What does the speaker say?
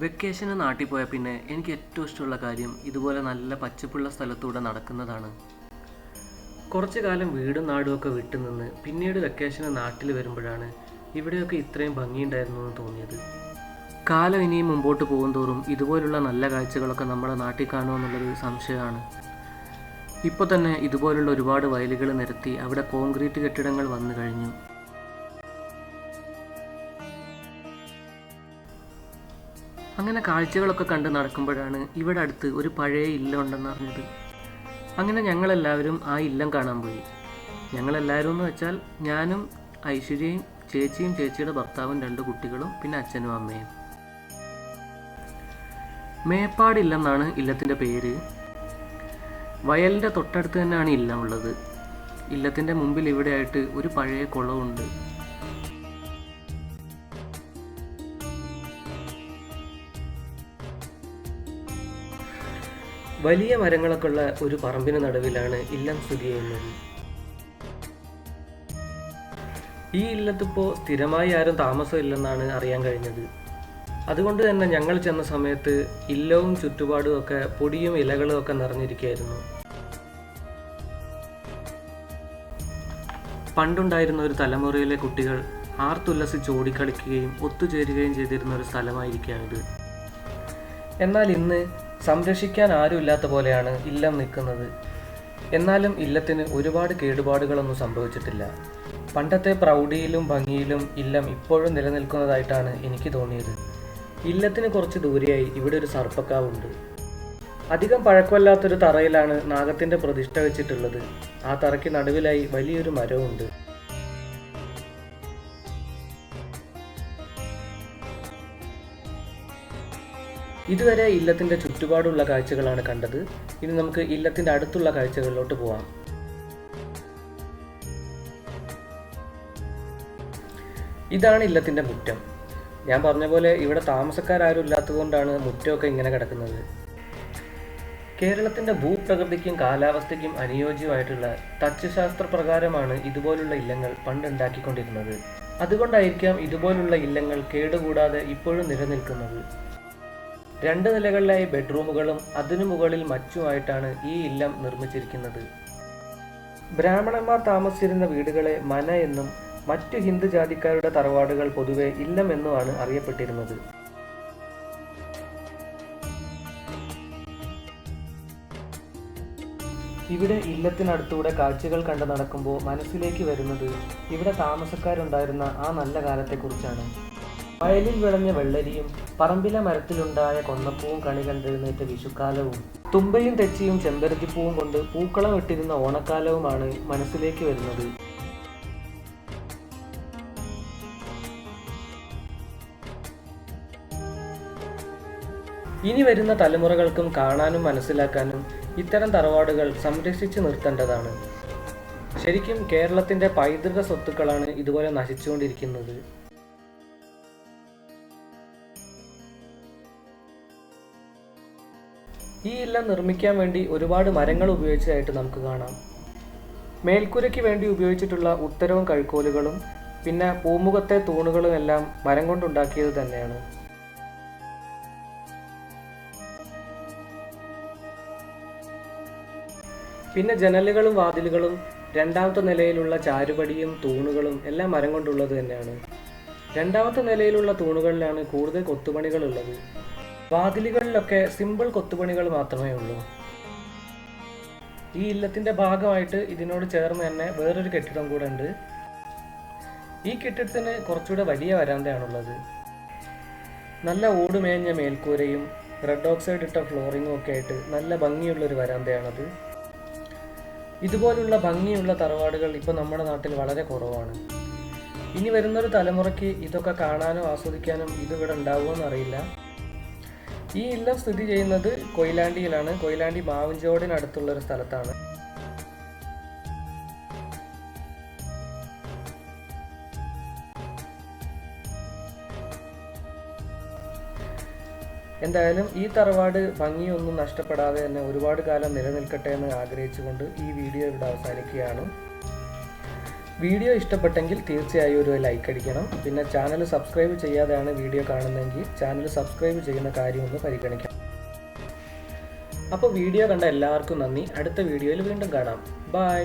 വെക്കേഷന് നാട്ടിൽ പോയ പിന്നെ എനിക്ക് ഏറ്റവും ഇഷ്ടമുള്ള കാര്യം ഇതുപോലെ നല്ല പച്ചപ്പുള്ള സ്ഥലത്തൂടെ നടക്കുന്നതാണ്. കുറച്ച് കാലം വീടും നാടും ഒക്കെ വിട്ടു നിന്ന് പിന്നീട് വെക്കേഷന് നാട്ടിൽ വരുമ്പോഴാണ് ഇവിടെയൊക്കെ ഇത്രയും ഭംഗിയുണ്ടായിരുന്നു എന്ന് തോന്നിയത്. കാലം ഇനിയും മുമ്പോട്ട് പോകും തോറും ഇതുപോലുള്ള നല്ല കാഴ്ചകളൊക്കെ നമ്മുടെ നാട്ടിൽ കാണുമെന്നുള്ളൊരു സംശയമാണ്. ഇപ്പോൾ തന്നെ ഇതുപോലുള്ള ഒരുപാട് വയലുകൾ നിരത്തി അവിടെ കോൺക്രീറ്റ് കെട്ടിടങ്ങൾ വന്നു കഴിഞ്ഞു. അങ്ങനെ കാഴ്ചകളൊക്കെ കണ്ട് നടക്കുമ്പോഴാണ് ഇവിടെ അടുത്ത് ഒരു പഴയ ഇല്ലുണ്ടെന്ന് അറിഞ്ഞത്. അങ്ങനെ ഞങ്ങളെല്ലാവരും ആ ഇല്ലം കാണാൻ പോയി. ഞങ്ങളെല്ലാവരും എന്ന് വെച്ചാൽ ഞാനും ഐശ്വര്യയും ചേച്ചിയും ചേച്ചിയുടെ ഭർത്താവും രണ്ട് കുട്ടികളും പിന്നെ അച്ഛനും അമ്മയും. മേപ്പാട് ഇല്ലെന്നാണ് ഇല്ലത്തിന്റെ പേര്. വയലിന്റെ തൊട്ടടുത്ത് തന്നെയാണ് ഇല്ലം ഉള്ളത്. ഇല്ലത്തിന്റെ മുമ്പിൽ ഇവിടെയായിട്ട് ഒരു പഴയ കുളമുണ്ട്. വലിയ മരങ്ങളൊക്കെ ഉള്ള ഒരു പറമ്പിന് നടുവിലാണ് ഇല്ലം സ്ഥിതി ചെയ്യുന്നത്. ഈ ഇല്ലത്തിപ്പോൾ സ്ഥിരമായി ആരും താമസമില്ലെന്നാണ് അറിയാൻ കഴിഞ്ഞത്. അതുകൊണ്ട് തന്നെ ഞങ്ങൾ ചെന്ന സമയത്ത് ഇല്ലവും ചുറ്റുപാടും ഒക്കെ പൊടിയും ഇലകളും ഒക്കെ നിറഞ്ഞിരിക്കുകയായിരുന്നു. പണ്ടുണ്ടായിരുന്ന ഒരു തലമുറയിലെ കുട്ടികൾ ആർത്തുല്ലസിച്ച് ഓടിക്കളിക്കുകയും ഒത്തുചേരുകയും ചെയ്തിരുന്ന ഒരു സ്ഥലമായിരിക്കുകയാണിത്. എന്നാൽ ഇന്ന് സംരക്ഷിക്കാൻ ആരുമില്ലാത്ത പോലെയാണ് ഇല്ലം നിൽക്കുന്നത്. എന്നാലും ഇല്ലത്തിന് ഒരുപാട് കേടുപാടുകളൊന്നും സംഭവിച്ചിട്ടില്ല. പണ്ടത്തെ പ്രൗഢിയിലും ഭംഗിയിലും ഇല്ലം ഇപ്പോഴും നിലനിൽക്കുന്നതായിട്ടാണ് എനിക്ക് തോന്നിയത്. ഇല്ലത്തിന് കുറച്ച് ദൂരെയായി ഇവിടെ ഒരു സർപ്പക്കാവുണ്ട്. അധികം പഴക്കമല്ലാത്തൊരു തറയിലാണ് നാഗത്തിന്റെ പ്രതിഷ്ഠ വെച്ചിട്ടുള്ളത്. ആ തറയ്ക്ക് നടുവിലായി വലിയൊരു മരവുമുണ്ട് ഇതുവരെ ഇല്ലത്തിന്റെ ചുറ്റുപാടുള്ള കാഴ്ചകളാണ് കണ്ടത്. ഇനി നമുക്ക് ഇല്ലത്തിന്റെ അടുത്തുള്ള കാഴ്ചകളിലോട്ട് പോവാം. ഇതാണ് ഇല്ലത്തിന്റെ മുറ്റം. ഞാൻ പറഞ്ഞ പോലെ ഇവിടെ താമസക്കാരും ഇല്ലാത്തതുകൊണ്ടാണ് മുറ്റമൊക്കെ ഇങ്ങനെ കിടക്കുന്നത്. കേരളത്തിന്റെ ഭൂപ്രകൃതിക്കും കാലാവസ്ഥയ്ക്കും അനുയോജ്യമായിട്ടുള്ള തച്ചുശാസ്ത്ര പ്രകാരമാണ് ഇതുപോലുള്ള ഇല്ലങ്ങൾ പണ്ടുണ്ടാക്കിക്കൊണ്ടിരുന്നത്. അതുകൊണ്ടായിരിക്കാം ഇതുപോലുള്ള ഇല്ലങ്ങൾ കേടുകൂടാതെ ഇപ്പോഴും നിലനിൽക്കുന്നത്. രണ്ട് നിലകളിലായി ബെഡ്റൂമുകളും അതിനു മുകളിൽ മച്ചുമായിട്ടാണ് ഈ ഇല്ലം നിർമ്മിച്ചിരിക്കുന്നത്. ബ്രാഹ്മണന്മാർ താമസിച്ചിരുന്ന വീടുകളെ മന എന്നും മറ്റു ഹിന്ദു ജാതിക്കാരുടെ തറവാടുകൾ പൊതുവെ ഇല്ലം എന്നുമാണ് അറിയപ്പെട്ടിരുന്നത്. ഇവിടെ ഇല്ലത്തിനടുത്തൂടെ കാഴ്ചകൾ കണ്ട് നടക്കുമ്പോൾ മനസ്സിലേക്ക് വരുന്നത് ഇവിടെ താമസക്കാരുണ്ടായിരുന്ന ആ നല്ല കാലത്തെക്കുറിച്ചാണ്. വയലിൽ വിളഞ്ഞ വെള്ളരിയും പറമ്പിലെ മരത്തിലുണ്ടായ കൊന്നപ്പൂവും കണി കണ്ടെഴുന്നേറ്റ വിഷുക്കാലവും തുമ്പയും തെച്ചിയും ചെമ്പരത്തിപ്പൂവും കൊണ്ട് പൂക്കളം ഇട്ടിരുന്ന ഓണക്കാലവുമാണ് മനസ്സിലേക്ക് വരുന്നത്. ഇനി വരുന്ന തലമുറകൾക്കും കാണാനും മനസ്സിലാക്കാനും ഇത്തരം തറവാടുകൾ സംരക്ഷിച്ചു നിർത്തേണ്ടതാണ്. ശരിക്കും കേരളത്തിന്റെ പൈതൃക സ്വത്തുക്കളാണ് ഇതുപോലെ നശിച്ചുകൊണ്ടിരിക്കുന്നത്. ഈ ഇല്ലം നിർമ്മിക്കാൻ വേണ്ടി ഒരുപാട് മരങ്ങൾ ഉപയോഗിച്ചതായിട്ട് നമുക്ക് കാണാം. മേൽക്കൂരയ്ക്ക് വേണ്ടി ഉപയോഗിച്ചിട്ടുള്ള ഉത്തരവും കഴുക്കോലുകളും പിന്നെ പൂമുഖത്തെ തൂണുകളും എല്ലാം മരം കൊണ്ടുണ്ടാക്കിയത് തന്നെയാണ്. പിന്നെ ജനലുകളും വാതിലുകളും രണ്ടാമത്തെ നിലയിലുള്ള ചാരുപടിയും തൂണുകളും എല്ലാം മരം കൊണ്ടുള്ളത് തന്നെയാണ്. രണ്ടാമത്തെ നിലയിലുള്ള തൂണുകളിലാണ് കൂടുതൽ കൊത്തുപണികൾ ഉള്ളത് വാതിലുകളിലൊക്കെ സിമ്പിൾ കൊത്തുപണികൾ മാത്രമേ ഉള്ളൂ. ഈ ഇല്ലത്തിന്റെ ഭാഗമായിട്ട് ഇതിനോട് ചേർന്ന് തന്നെ വേറൊരു കെട്ടിടം കൂടെ ഉണ്ട്. ഈ കെട്ടിടത്തിന് കുറച്ചുകൂടെ വലിയ വരാന്തയാണുള്ളത്. നല്ല ഓടുമേഞ്ഞ മേൽക്കൂരയും റെഡ് ഓക്സൈഡ് ഇട്ട ഫ്ലോറിങ്ങും ഒക്കെ ആയിട്ട് നല്ല ഭംഗിയുള്ളൊരു വരാന്തയാണത്. ഇതുപോലുള്ള ഭംഗിയുള്ള തറവാടുകൾ ഇപ്പോൾ നമ്മുടെ നാട്ടിൽ വളരെ കുറവാണ്. ഇനി വരുന്നൊരു തലമുറയ്ക്ക് ഇതൊക്കെ കാണാനും ആസ്വദിക്കാനും ഇതിവിടെ ഉണ്ടാവുമോ അറിയില്ല ഈ ഇല്ലം സ്ഥിതി ചെയ്യുന്നത് കൊയിലാണ്ടിയിലാണ്. കൊയിലാണ്ടി മാവിഞ്ചോടിനടുത്തുള്ള ഒരു സ്ഥലത്താണ്. എന്തായാലും ഈ തറവാട് ഭംഗിയൊന്നും നഷ്ടപ്പെടാതെ തന്നെ ഒരുപാട് കാലം നിലനിൽക്കട്ടെ എന്ന് ആഗ്രഹിച്ചുകൊണ്ട് ഈ വീഡിയോ ഇവിടെ അവസാനിക്കുകയാണ്. വീഡിയോ ഇഷ്ടപ്പെട്ടെങ്കിൽ തീർച്ചയായും ഒരു ലൈക്ക് അടിക്കണം. പിന്നെ ചാനൽ സബ്സ്ക്രൈബ് ചെയ്യാതെയാണ് വീഡിയോ കാണുന്നതെങ്കിൽ ചാനൽ സബ്സ്ക്രൈബ് ചെയ്യുന്ന കാര്യം ഒന്ന് പരിഗണിക്കണം അപ്പോൾ വീഡിയോ കണ്ട എല്ലാവർക്കും നന്ദി. അടുത്ത വീഡിയോയിൽ വീണ്ടും കാണാം. ബൈ